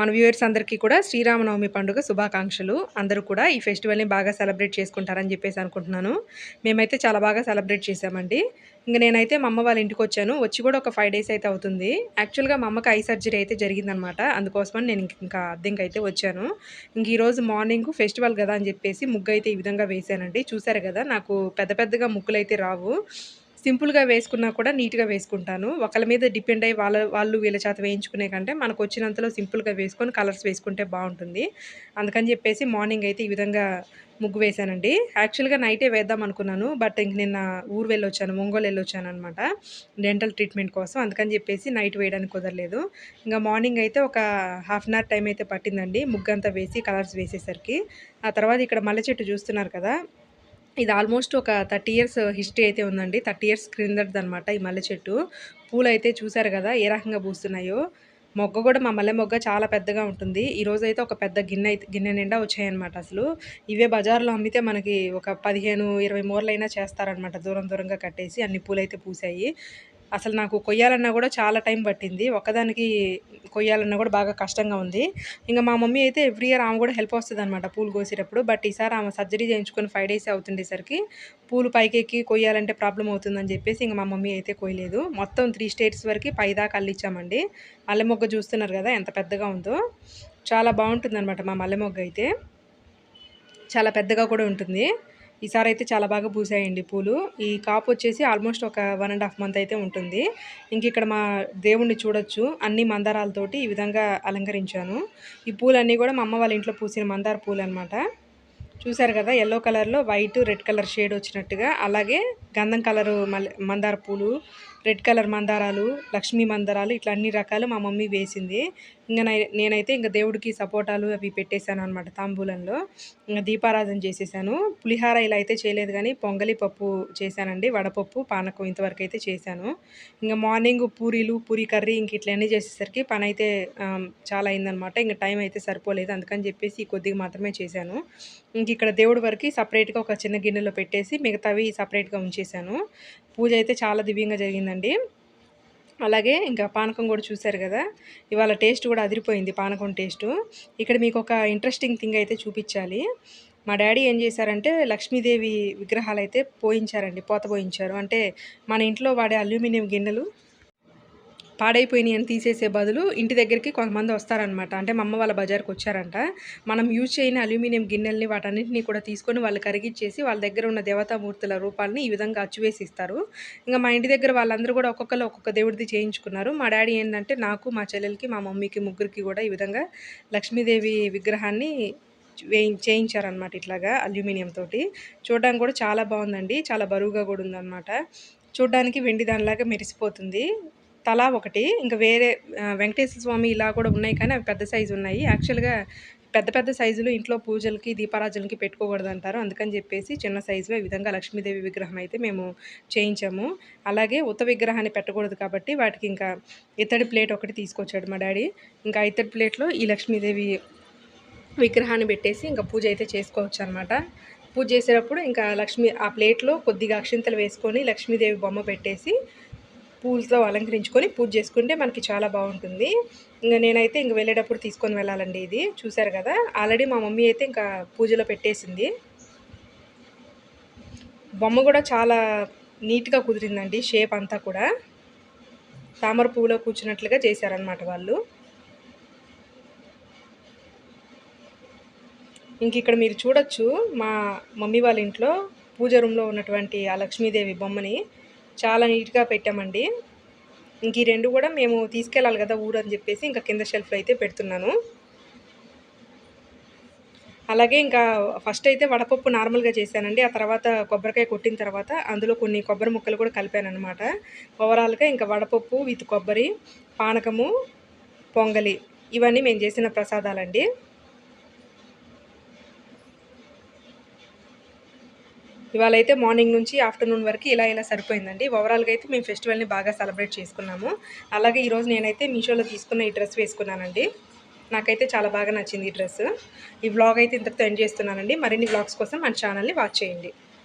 మన వ్యూవర్స్ అందరికీ కూడా శ్రీరామనవమి పండుగ శుభాకాంక్షలు. అందరూ కూడా ఈ ఫెస్టివల్ని బాగా సెలబ్రేట్ చేసుకుంటారని చెప్పేసి అనుకుంటున్నాను. మేమైతే చాలా బాగా సెలబ్రేట్ చేసామండి ఇంకా నేనైతే మా అమ్మ వాళ్ళ ఇంటికి వచ్చాను. వచ్చి కూడా ఒక ఫైవ్ డేస్ అయితే అవుతుంది. యాక్చువల్గా మా అమ్మకి ఐ సర్జరీ అయితే జరిగిందనమాట. అందుకోసమని నేను ఇంకా అద్దెంకి అయితే వచ్చాను. ఇంక ఈరోజు మార్నింగ్ ఫెస్టివల్ కదా అని చెప్పేసి ముగ్గు అయితే ఈ విధంగా వేసానండి చూసారు కదా నాకు పెద్ద పెద్దగా ముగ్గులు అయితే రావు. సింపుల్గా వేసుకున్నా కూడా నీట్గా వేసుకుంటాను. ఒకళ్ళ మీద డిపెండ్ అయ్యి వాళ్ళ వాళ్ళు వీళ్ళ చేత వేయించుకునే కంటే మనకు వచ్చినంతలో సింపుల్గా వేసుకొని కలర్స్ వేసుకుంటే బాగుంటుంది. అందుకని చెప్పేసి మార్నింగ్ అయితే ఈ విధంగా ముగ్గు వేశానండి. యాక్చువల్గా నైటే వేద్దాం అనుకున్నాను. బట్ ఇంక నిన్న ఊరు వెళ్ళొచ్చాను ఒంగోలు వెళ్ళొచ్చాను అనమాట డెంటల్ ట్రీట్మెంట్ కోసం. అందుకని చెప్పేసి నైట్ వేయడానికి కుదరలేదు. ఇంకా మార్నింగ్ అయితే ఒక హాఫ్ అన్ అవర్ టైం అయితే పట్టిందండి. ముగ్గు అంతా వేసి కలర్స్ వేసేసరికి. ఆ తర్వాత ఇక్కడ మల్లె చెట్టు చూస్తున్నారు కదా ఇది ఆల్మోస్ట్ ఒక థర్టీ ఇయర్స్ హిస్టరీ అయితే ఉందండి. థర్టీ ఇయర్స్ క్రిందటిది అనమాట ఈ మల్లె చెట్టు. పూలు అయితే చూసారు కదా ఏ రకంగా పూస్తున్నాయో. మొగ్గ కూడా మా మల్లె మొగ్గ చాలా పెద్దగా ఉంటుంది. ఈ అయితే ఒక పెద్ద గిన్నె అయితే గిన్నె నిండా వచ్చాయన్నమాట అసలు. ఇవే బజార్లో అమ్మితే మనకి ఒక పదిహేను ఇరవై మూరలైనా చేస్తారనమాట దూరం దూరంగా కట్టేసి అన్ని పూలైతే పూసాయి. అసలు నాకు కొయ్యాలన్నా కూడా చాలా టైం పట్టింది. ఒకదానికి కొయ్యాలన్నా కూడా బాగా కష్టంగా ఉంది. ఇంకా మా మమ్మీ అయితే ఎవ్రీ ఇయర్ ఆమె కూడా హెల్ప్ వస్తుంది అనమాట పూలు కోసేటప్పుడు. బట్ ఈసారి ఆమె సర్జరీ చేయించుకొని ఫైవ్ డేస్ అవుతుండేసరికి పూలు పైకెక్కి కొయ్యాలంటే ప్రాబ్లం అవుతుందని చెప్పేసి ఇంకా మా మమ్మీ అయితే కొయ్యలేదు. మొత్తం త్రీ స్టేట్స్ వరకు పైదాకా అల్లిచ్చామండి. మల్లె మొగ్గ చూస్తున్నారు కదా ఎంత పెద్దగా ఉందో. చాలా బాగుంటుంది అనమాట మా మల్లె మొగ్గ అయితే. చాలా పెద్దగా కూడా ఉంటుంది. ఈసారి అయితే చాలా బాగా పూసాయండి పూలు. ఈ కాపు వచ్చేసి ఆల్మోస్ట్ ఒక వన్ అండ్ హాఫ్ మంత్ అయితే ఉంటుంది. ఇంక ఇక్కడ మా దేవుణ్ణి చూడొచ్చు. అన్ని మందారాలతోటి ఈ విధంగా అలంకరించాను. ఈ పూలన్నీ కూడా మా అమ్మ వాళ్ళ ఇంట్లో పూసిన మందార పూలు అనమాట చూసారు కదా ఎల్లో కలర్లో వైట్ రెడ్ కలర్ షేడ్ వచ్చినట్టుగా అలాగే గంధం కలరు మందార పూలు రెడ్ కలర్ మందారాలు లక్ష్మీ మందారాలు ఇట్లా అన్ని రకాలు మా మమ్మీ వేసింది. ఇంకా నేనైతే ఇంకా దేవుడికి సపోటాలు అవి పెట్టేశాను అనమాట తాంబూలంలో. ఇంకా దీపారాధన చేసేసాను. పులిహార ఇలా అయితే చేయలేదు కానీ పొంగలి పప్పు చేశానండి వడపప్పు పానకం ఇంతవరకు అయితే చేశాను. ఇంకా మార్నింగ్ పూరీలు పూరి కర్రీ ఇంక ఇట్లా అన్నీ చేసేసరికి పని అయితే చాలా అయిందనమాట ఇంకా టైం అయితే సరిపోలేదు. అందుకని చెప్పేసి కొద్దిగా మాత్రమే చేశాను. ఇంక ఇక్కడ దేవుడి వరకు సపరేట్గా ఒక చిన్న గిన్నెలో పెట్టేసి మిగతావి సపరేట్గా ఉంచేశాను. పూజ అయితే చాలా దివ్యంగా జరిగిందండి. అలాగే ఇంకా పానకం కూడా చూశారు కదా? ఇవాళ టేస్ట్ కూడా అదిరిపోయింది పానకం టేస్టు. ఇక్కడ మీకు ఒక ఇంట్రెస్టింగ్ థింగ్ అయితే చూపించాలి. మా డాడీ ఏం చేశారంటే లక్ష్మీదేవి విగ్రహాలు అయితే పోయించారండి పోత పోయించారు. అంటే మన ఇంట్లో వాడే అల్యూమినియం గిన్నెలు పాడైపోయినాయి అని తీసేసే బదులు ఇంటి దగ్గరికి కొంతమంది వస్తారనమాట అంటే మా అమ్మ వాళ్ళ బజార్కి వచ్చారంట. మనం యూజ్ చేయని అల్యూమినియం గిన్నెల్ని వాటన్నింటినీ కూడా తీసుకొని వాళ్ళు కరిగిచ్చేసి వాళ్ళ దగ్గర ఉన్న దేవతామూర్తుల రూపాలని ఈ విధంగా అచ్చువేసి ఇస్తారు ఇంకా మా ఇంటి దగ్గర వాళ్ళందరూ కూడా ఒక్కొక్కరు ఒక్కొక్క దేవుడిది చేయించుకున్నారు. మా డాడీ ఏంటంటే నాకు మా చెల్లెలకి మా మమ్మీకి ముగ్గురికి కూడా ఈ విధంగా లక్ష్మీదేవి విగ్రహాన్ని వేయి చేయించారనమాట ఇట్లాగా అల్యూమినియం తోటి. చూడడానికి కూడా చాలా బాగుందండి. చాలా బరువుగా కూడా ఉందన్నమాట. చూడడానికి వెండి దానిలాగా మెరిసిపోతుంది. తలా ఒకటి ఇంకా వేరే వెంకటేశ్వర స్వామి ఇలా కూడా ఉన్నాయి కానీ అవి పెద్ద సైజు ఉన్నాయి. యాక్చువల్గా పెద్ద పెద్ద సైజులు ఇంట్లో పూజలకి దీపారాజులకి పెట్టుకోకూడదు అంటారు అందుకని చెప్పేసి చిన్న సైజులో ఈ విధంగా లక్ష్మీదేవి విగ్రహం అయితే మేము చేయించాము. అలాగే ఉత్త విగ్రహాన్ని పెట్టకూడదు కాబట్టి వాటికి ఇంకా ఇత్తడి ప్లేట్ ఒకటి తీసుకొచ్చాడు మా డాడీ. ఇంకా ఇత్తడి ప్లేట్లో ఈ లక్ష్మీదేవి విగ్రహాన్ని పెట్టేసి ఇంకా పూజ అయితే చేసుకోవచ్చు అనమాట పూజ చేసేటప్పుడు ఇంకా లక్ష్మీ ఆ ప్లేట్లో కొద్దిగా అక్షింతలు వేసుకొని లక్ష్మీదేవి బొమ్మ పెట్టేసి పూలతో అలంకరించుకొని పూజ చేసుకుంటే మనకి చాలా బాగుంటుంది. ఇంకా నేనైతే ఇంక వెళ్ళేటప్పుడు తీసుకొని వెళ్ళాలండి ఇది. చూశారు కదా? ఆల్రెడీ మా మమ్మీ అయితే ఇంకా పూజలో పెట్టేసింది. బొమ్మ కూడా చాలా నీట్గా కుదిరిందండి షేప్ అంతా కూడా. తామర పువ్వులో కూర్చున్నట్లుగా చేశారనమాట వాళ్ళు. ఇంక ఇక్కడ మీరు చూడొచ్చు మా మమ్మీ వాళ్ళ ఇంట్లో పూజ రూమ్లో ఉన్నటువంటి ఆ లక్ష్మీదేవి బొమ్మని. చాలా నీట్గా పెట్టామండి. ఇంక ఈ రెండు కూడా మేము తీసుకెళ్ళాలి కదా ఊరు అని చెప్పేసి ఇంకా కింద షెల్ఫ్లో అయితే పెడుతున్నాను. అలాగే ఇంకా ఫస్ట్ అయితే వడపప్పు నార్మల్గా చేశానండి. ఆ తర్వాత కొబ్బరికాయ కొట్టిన తర్వాత అందులో కొన్ని కొబ్బరి ముక్కలు కూడా కలిపాను అనమాట ఓవరాల్గా ఇంకా వడపప్పు విత్ కొబ్బరి పానకము పొంగలి ఇవన్నీ మేము చేసిన ప్రసాదాలండి. ఇవాళ అయితే మార్నింగ్ నుంచి ఆఫ్టర్నూన్ వరకు ఇలా ఇలా సరిపోయిందండి. ఓవరాల్గా అయితే మేము ఫెస్టివల్ని బాగా సెలబ్రేట్ చేసుకున్నాము. అలాగే ఈరోజు నేనైతే మీషోలో తీసుకున్న ఈ డ్రెస్ వేసుకున్నానండి. నాకైతే చాలా బాగా నచ్చింది ఈ డ్రెస్. ఈ వ్లాగ్ అయితే ఇంతటితో ఎండ్ చేస్తున్నానండి. మరిన్ని వ్లాగ్స్ కోసం మన ఛానల్ని వాచ్ చేయండి.